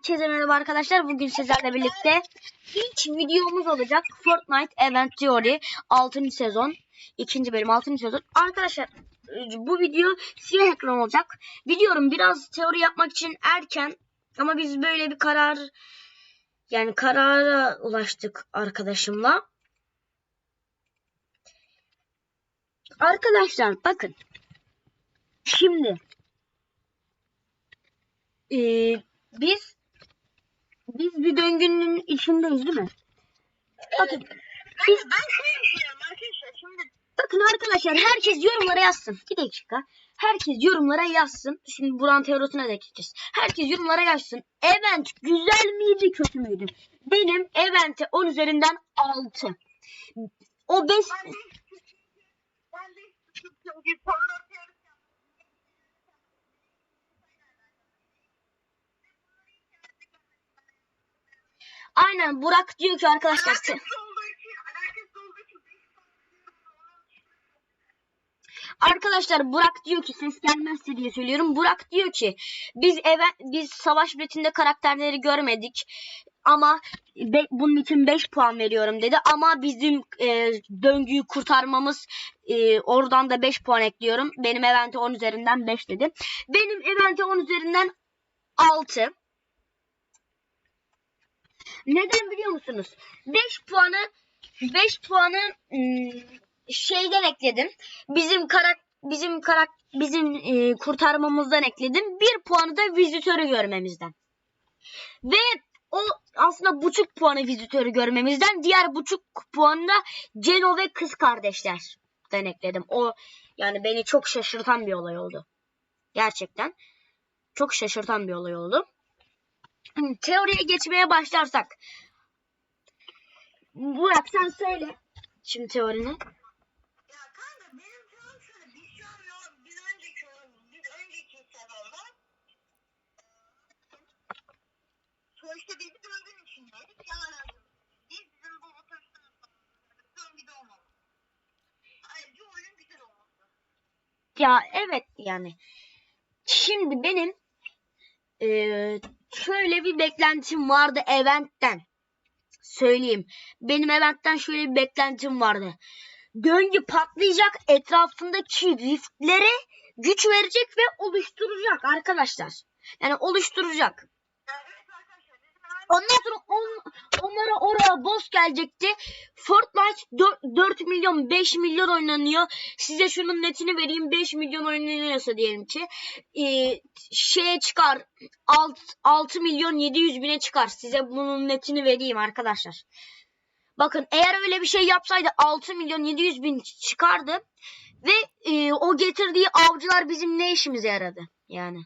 Herkese merhaba arkadaşlar. Bugün sizlerle birlikte ilk videomuz olacak. Fortnite Event Theory 6. sezon. 2. bölüm 6. sezon. Arkadaşlar bu video siyah ekran olacak. Biliyorum biraz teori yapmak için erken ama biz böyle bir karar yani karara ulaştık arkadaşımla. Arkadaşlar bakın. Şimdi ee, biz biz bir döngünün içindeyiz değil mi? Bakın biz Ben şöyle düşünüyorum arkadaşlar şimdi bakın arkadaşlar herkes yorumlara yazsın. Bir dakika. Herkes yorumlara yazsın. Şimdi Buran teorisine de geçeceğiz. Herkes yorumlara yazsın. Event güzel miydi kötü müydü? Benim Event'e 10 üzerinden 6. O 5 ben de ben de çünkü son dört yarış Aynen Burak diyor ki arkadaşlar için Arkadaşlar Burak diyor ki ses gelmezse diye söylüyorum. Burak diyor ki biz eve biz savaş biletinde karakterleri görmedik ama be- bunun için 5 puan veriyorum dedi. Ama bizim e, döngüyü kurtarmamız e, oradan da 5 puan ekliyorum. Benim evente 10 üzerinden 5 dedi. Benim evente 10 üzerinden 6. Neden biliyor musunuz? 5 puanı 5 puanı ım, şeyden ekledim. Bizim karak bizim karak bizim e, kurtarmamızdan ekledim. 1 puanı da vizitörü görmemizden. Ve o aslında buçuk puanı vizitörü görmemizden diğer buçuk puanı da Ceno ve kız kardeşlerden ekledim. O yani beni çok şaşırtan bir olay oldu. Gerçekten çok şaşırtan bir olay oldu. Teoriye geçmeye başlarsak. Burak sen söyle. Şimdi teorini. ya kanka benim canım şöyle biz şu an biz önceki biz önceki sezonda sonuçta biz bir döngünün içindeydik biz bizim bu otobüsten döngüde olmamız. Ayrıca oyunun güzel olması. Ya evet yani. Şimdi benim eee, şöyle bir beklentim vardı eventten. Söyleyeyim. Benim eventten şöyle bir beklentim vardı. Döngü patlayacak etrafındaki riftlere güç verecek ve oluşturacak arkadaşlar. Yani oluşturacak. Yani evet arkadaşlar bizim aynı Ondan sonra on, onlara oraya boss gelecekti. Fortnite 4, 4 milyon 5 milyon oynanıyor. Size şunun netini vereyim 5 milyon oynanıyorsa diyelim ki. Ee, şeye çıkar 6, 6 milyon 700 bine çıkar. Size bunun netini vereyim arkadaşlar. Bakın eğer öyle bir şey yapsaydı 6 milyon 700 bin çıkardı. Ve e, o getirdiği avcılar bizim ne işimize yaradı? Yani.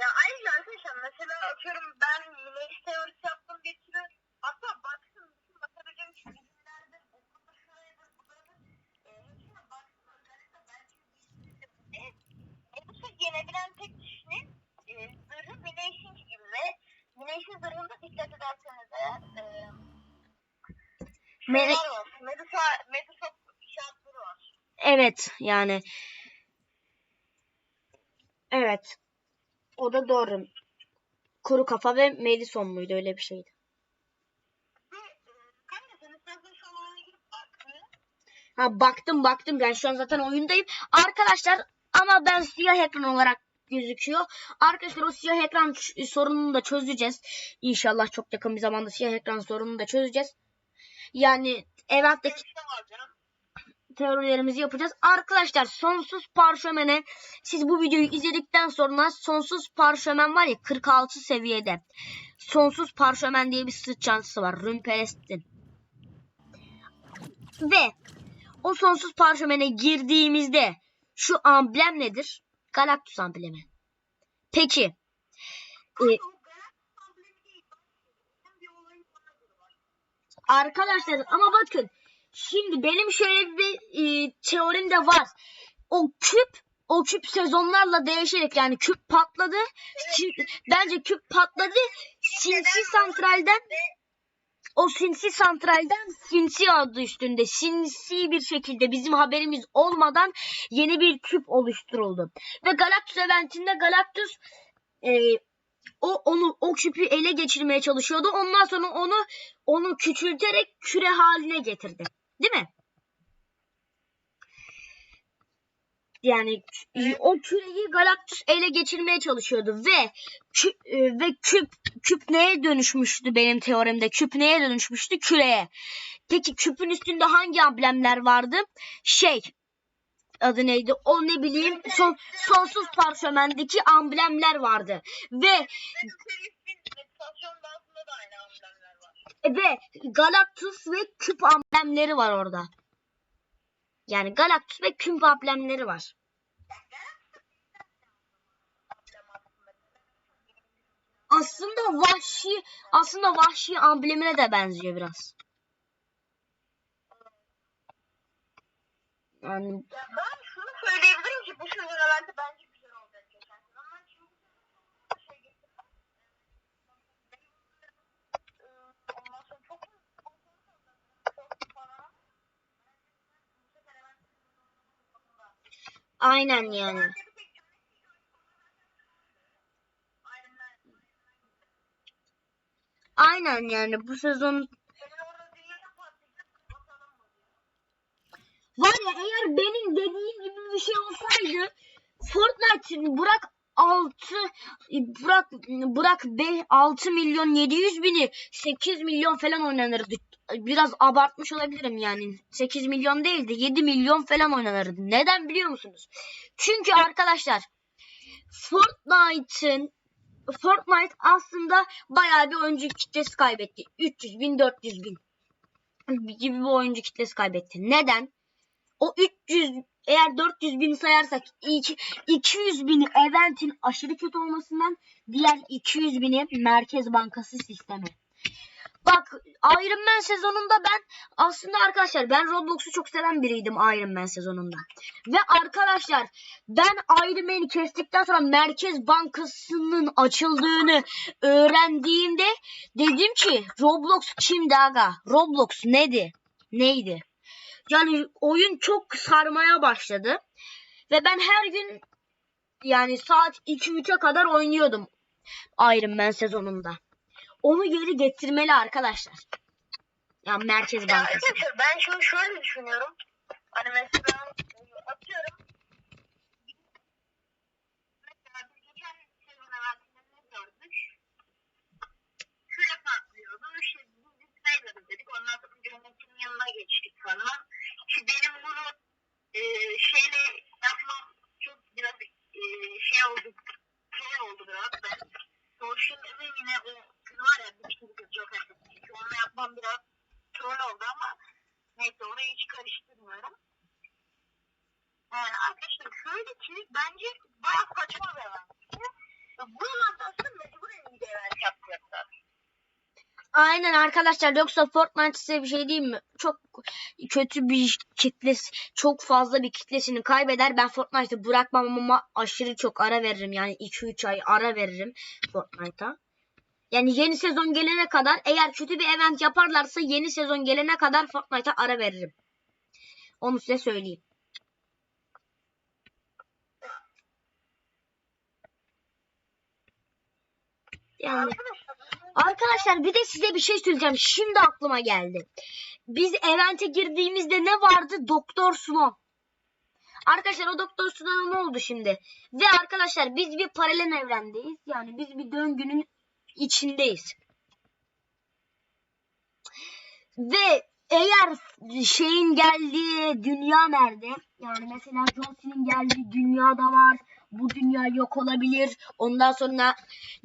Ya ayrıca arkadaşlar mesela atıyorum ben Minex teorisi yaptım bir sürü hatta baktım bütün bakabileceğim şu bilimlerdir okulda şuraydır buradır e, hepsine baktım özellikle belki bildiğinizde Medusa yenebilen tek kişinin e, zırhı Minex'in gibi ve Minex'in zırhında dikkat ederseniz eğer e, şeyler var. Medusa, Medusa işaretleri var. Evet yani. Evet. O da doğru. Kuru kafa ve Madison muydu öyle bir şeydi. Ha baktım baktım ben şu an zaten oyundayım. Arkadaşlar ama ben siyah ekran olarak gözüküyor. Arkadaşlar o siyah ekran sorununu da çözeceğiz. İnşallah çok yakın bir zamanda siyah ekran sorununu da çözeceğiz. Yani var canım. Teorilerimizi yapacağız. Arkadaşlar sonsuz parşömene siz bu videoyu izledikten sonra sonsuz parşömen var ya 46 seviyede. Sonsuz parşömen diye bir sırt çantası var. Rümperest'in. Ve o sonsuz parşömene girdiğimizde şu amblem nedir? Galactus amblemi. Peki. e, bak. Arkadaşlar ama bakın şimdi benim şöyle bir e, teorim de var. O küp o küp sezonlarla değişerek yani küp patladı. Sin- bence küp patladı. Sinsi santralden o sinsi santralden sinsi adı üstünde sinsi bir şekilde bizim haberimiz olmadan yeni bir küp oluşturuldu. Ve Galactus eventinde Galactus e, o onu o küpü ele geçirmeye çalışıyordu. Ondan sonra onu onu küçülterek küre haline getirdi. Değil mi? Yani o küreyi Galactus ele geçirmeye çalışıyordu ve kü- e, ve küp küp neye dönüşmüştü benim teoremde? Küp neye dönüşmüştü? Küreye. Peki küpün üstünde hangi amblemler vardı? Şey adı neydi? O ne bileyim son, sonsuz parşömendeki amblemler vardı. Ve Benim ve Galactus ve küp amblemleri var orada. Yani Galactus ve küp amblemleri var. Aslında. Vahşi aslında vahşi amblemine de benziyor biraz. Yani Ya ben şunu söyleyebilirim ki bu eventi bence güzel olacak geçen sezon. Ben çünkü bu sezon şey getirdim. Ee, Ondan sonra çok çok falan. Bu sefer event aynen yani. Aynen yani bu sezon? Var ya eğer benim dediğim gibi bir şey olsaydı Fortnite'ın Burak 6 Burak Burak 5 6 milyon 700 bini 8 milyon falan oynanırdı. Biraz abartmış olabilirim yani. 8 milyon değil de 7 milyon falan oynanırdı. Neden biliyor musunuz? Çünkü arkadaşlar Fortnite'ın Fortnite aslında bayağı bir oyuncu kitlesi kaybetti. 300 bin 400 bin gibi bir oyuncu kitlesi kaybetti. Neden? o 300 eğer 400 bin sayarsak iki- 200 bini eventin aşırı kötü olmasından diğer 200 bini Merkez Bankası sistemi. Bak Iron Man sezonunda ben aslında arkadaşlar ben Roblox'u çok seven biriydim Iron Man sezonunda. Ve arkadaşlar ben Iron Man'i kestikten sonra Merkez Bankası'nın açıldığını öğrendiğimde dedim ki Roblox kimdi aga? Roblox neydi? Neydi? Yani oyun çok sarmaya başladı. Ve ben her gün yani saat 2-3'e kadar oynuyordum Iron Man sezonunda. Onu geri getirmeli arkadaşlar. Ya Merkez Ya Bankası. arkadaşlar ben şunu şöyle düşünüyorum. Hani mesela atıyorum. Mesela biz geçen sezon eventinde ne gördük? Küre patlıyordu. İşte biz izleyelim dedik. Ondan sonra yönetimin yanına geçtik falan. Ki benim bunu e, şeyle yapmam çok biraz e, şey oldu. Şey oldu biraz. Ben Social ve yine o kız var ya bir kız kız çok hareketli. Onu yapmam biraz troll oldu ama neyse orayı hiç karıştırmıyorum. Yani arkadaşlar şöyle ki bence bayağı saçma bir event. Bu event aslında mecburen iyi bir event yapacaklar. Aynen arkadaşlar yoksa Fortnite size bir şey diyeyim mi? Çok kötü bir kitlesi, çok fazla bir kitlesini kaybeder. Ben Fortnite'ı bırakmam ama aşırı çok ara veririm. Yani 2-3 ay ara veririm Fortnite'a. Yani yeni sezon gelene kadar eğer kötü bir event yaparlarsa yeni sezon gelene kadar Fortnite'a ara veririm. Onu size söyleyeyim. Yani Arkadaşlar Arkadaşlar bir de size bir şey söyleyeceğim. Şimdi aklıma geldi. Biz evente girdiğimizde ne vardı? Doktor Snow. Arkadaşlar o Doktor Snow ne oldu şimdi? Ve arkadaşlar biz bir paralel evrendeyiz. Yani biz bir döngünün içindeyiz. Ve eğer şeyin geldiği dünya nerede? Yani mesela John geldiği dünyada var. Bu dünya yok olabilir. Ondan sonra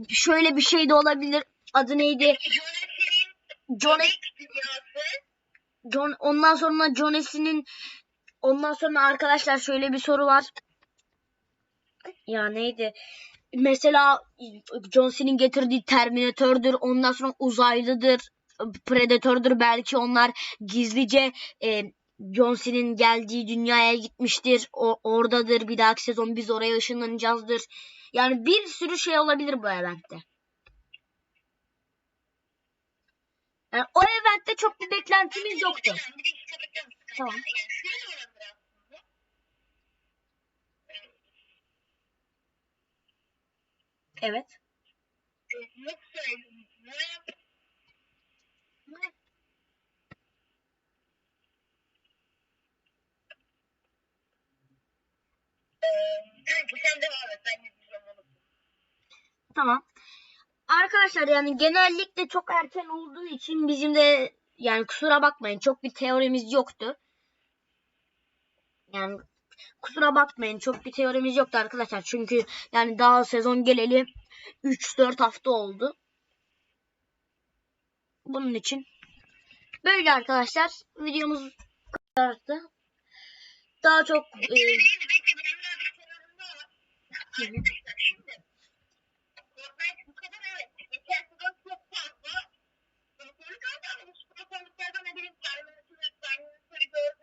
şöyle bir şey de olabilir. Adı neydi? John John ondan sonra Jones'inin ondan sonra arkadaşlar şöyle bir soru var. Ya neydi? Mesela John getirdiği Terminator'dur. Ondan sonra uzaylıdır. Predator'dur belki onlar gizlice e, John geldiği dünyaya gitmiştir. O, oradadır. Bir dahaki sezon biz oraya ışınlanacağızdır. Yani bir sürü şey olabilir bu eventte. Yani o eventte çok bir beklentimiz yoktu. Tamam. Evet. Tamam. Arkadaşlar yani genellikle çok erken olduğu için bizim de yani kusura bakmayın çok bir teorimiz yoktu. Yani kusura bakmayın çok bir teorimiz yoktu arkadaşlar. Çünkü yani daha sezon geleli 3-4 hafta oldu. Bunun için böyle arkadaşlar videomuz kadardı. Daha çok e, Onları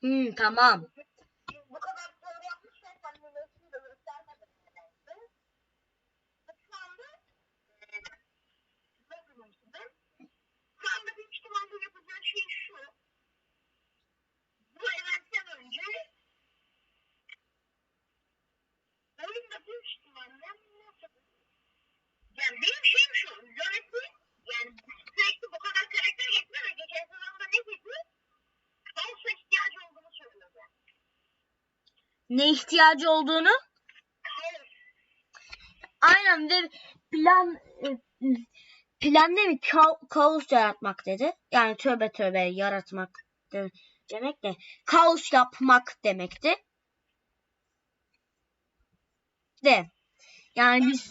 Hmm, tamam. Ne ihtiyacı olduğunu. Aynen ve plan plan değil mi? Ka- kaos yaratmak dedi. Yani tövbe tövbe yaratmak de- demek de kaos yapmak demekti. De. Yani biz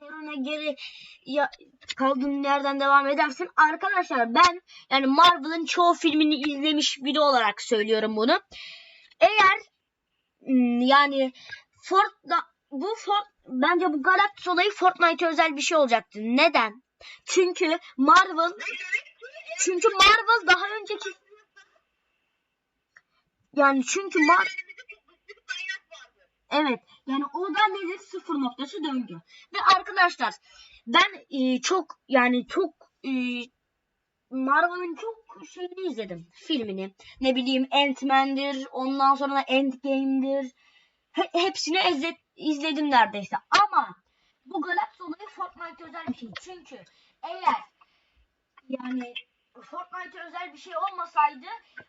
teorine geri ya, kaldığın yerden devam edersin. Arkadaşlar ben yani Marvel'ın çoğu filmini izlemiş biri olarak söylüyorum bunu. Eğer hmm, yani Fortnite bu Fort, bence bu Galactus olayı Fortnite özel bir şey olacaktı. Neden? Çünkü Marvel çünkü Marvel daha önceki yani çünkü Mar. Evet. Yani o da nedir? Sıfır noktası döngü. Ve arkadaşlar ben e, çok yani çok e, Marvel'ın çok şeyini izledim. Filmini. Ne bileyim Ant-Man'dir. Ondan sonra Endgame'dir. He- hepsini izle, izledim neredeyse. Ama bu Galaxy olayı Fortnite özel bir şey. Çünkü eğer yani Fortnite özel bir şey olmasaydı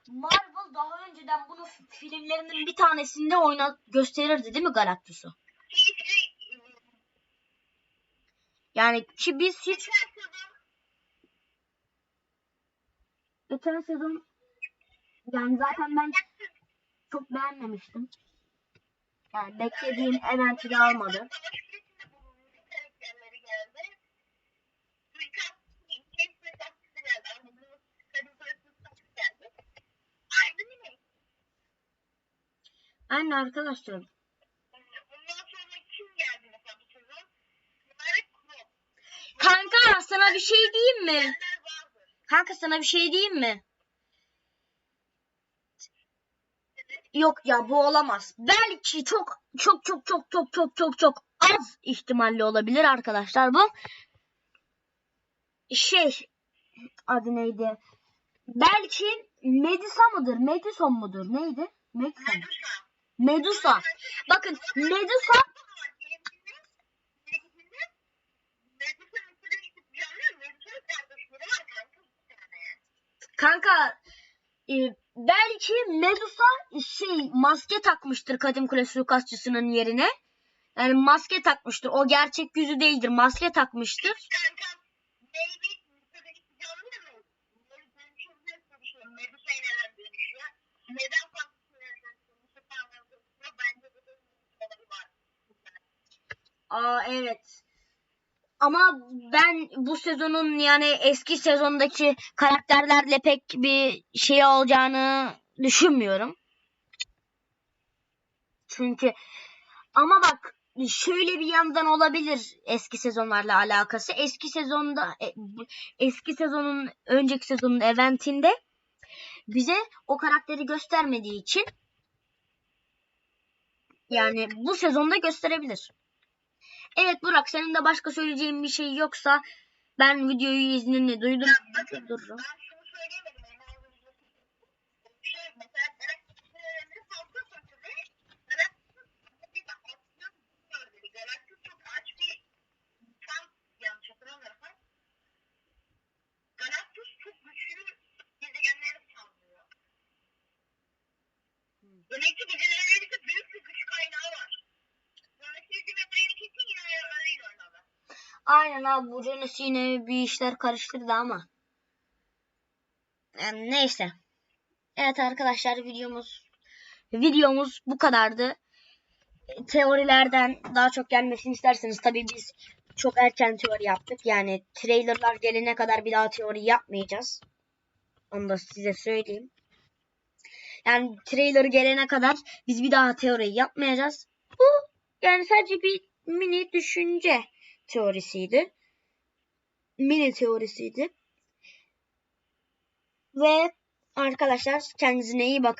Marvel daha önceden bunu filmlerinin bir tanesinde oyna gösterirdi değil mi Galactus'u? Yani ki biz hiç geçen sezon yani zaten ben çok beğenmemiştim. Yani beklediğim eventi de almadı. savaş sürecinde bulunmuş karakterleri geldi. Suikast, kesme taktisi geldi. Anladığınız kadın parasını taktisi geldi. Aynı yine. Aynen arkadaşlar. Ondan sonra kim geldi mesela bu sezon? Mübarek Kuro. Kanka sana bir şey diyeyim mi? Kanka sana bir şey diyeyim mi? Yok ya bu olamaz. Belki çok çok çok çok çok çok çok çok az ihtimalli olabilir arkadaşlar bu. Şey adı neydi? Belki Medusa mıdır? Medison mudur? Neydi? Medusa. mı? Medusa. Medusa. Bakın Medusa kanka e, belki Medusa şey maske takmıştır Kadim Kule suikastçısının yerine. Yani maske takmıştır. O gerçek yüzü değildir. Maske takmıştır. Aa evet. Ama ben bu sezonun yani eski sezondaki karakterlerle pek bir şey olacağını düşünmüyorum. Çünkü ama bak şöyle bir yandan olabilir eski sezonlarla alakası. Eski sezonda e, eski sezonun önceki sezonun eventinde bize o karakteri göstermediği için yani bu sezonda gösterebilir. Evet Burak senin de başka söyleyeceğin bir şey yoksa ben videoyu iznini duydum. Bakın Dururum. ben şunu söyleyemedim. Enayi videosu. Şey mesela Galactus'un fazla sözleri Galactus bir de aksiyon bilmiyor dedi. Galactus çok aç bir insan yanlış hatırlamıyorsam. Galactus çok güçlü gezegenleri sallıyor. Demek ki gezegenlerde büyük bir güç kaynağı var. Dolayısıyla gezegenleri kesin yine ayarlarıyla oynadı. Aynen abi bu Jonas yine bir işler karıştırdı ama. Yani neyse. Evet arkadaşlar videomuz videomuz bu kadardı. Teorilerden daha çok gelmesini isterseniz tabii biz çok erken teori yaptık. Yani trailerlar gelene kadar bir daha teori yapmayacağız. Onu da size söyleyeyim. Yani trailer gelene kadar biz bir daha teori yapmayacağız. Bu yani sadece bir mini düşünce teorisiydi. Mini teorisiydi. Ve arkadaşlar kendinize iyi bakın.